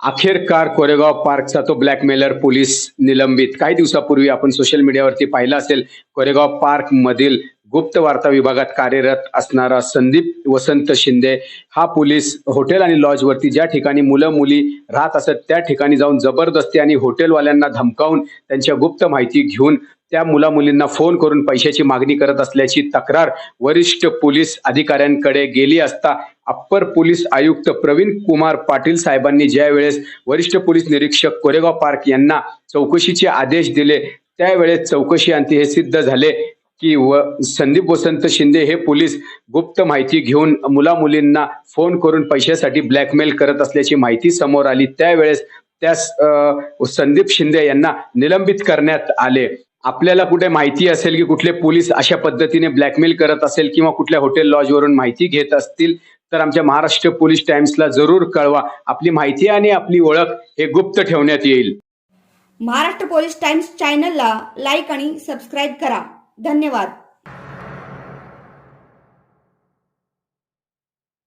अखेरकार कोरेगाव पार्कचा तो blackmailer police निलंबित. काही दिवसापूर्वी आपण सोशल मीडियावरती पाहिलं असेल कोरेगाव पार्क मधील गुप्त वार्ता विभागात कार्यरत असणारा संदीप वसंत शिंदे हा पोलीस हॉटेल आणि लॉजवरती ज्या ठिकाणी मुलं मुली राहत असत त्या ठिकाणी जाऊन जबरदस्ती आणि हॉटेलवाल्यांना धमकावून त्यांच्या गुप्त माहिती घेऊन त्या मुला मुलींना फोन करून पैशाची मागणी करत असल्याची तक्रार वरिष्ठ पोलीस अधिकाऱ्यांकडे गेली असता अप्पर पोलीस आयुक्त प्रवीण कुमार पाटील साहेबांनी ज्यावेळेस वरिष्ठ पोलीस निरीक्षक कोरेगाव पार्क यांना चौकशीचे आदेश दिले त्यावेळेस चौकशी अंती हे सिद्ध झाले की व संदीप वसंत शिंदे हे पोलीस गुप्त माहिती घेऊन मुला मुलींना फोन करून पैशासाठी ब्लॅकमेल करत असल्याची माहिती समोर आली. त्यावेळेस त्या संदीप शिंदे यांना निलंबित करण्यात आले. आपल्याला कुठे माहिती असेल की कुठले पोलीस अशा पद्धतीने ब्लॅकमेल करत असेल किंवा कुठल्या हॉटेल लॉजवरून माहिती घेत असतील तर आमच्या महाराष्ट्र पोलीस टाइम्सला जरूर कळवा. आपली माहिती आणि आपली ओळख हे गुप्त ठेवण्यात येईल. महाराष्ट्र पोलीस टाइम्स चॅनलला लाईक आणि सबस्क्राईब करा. धन्यवाद.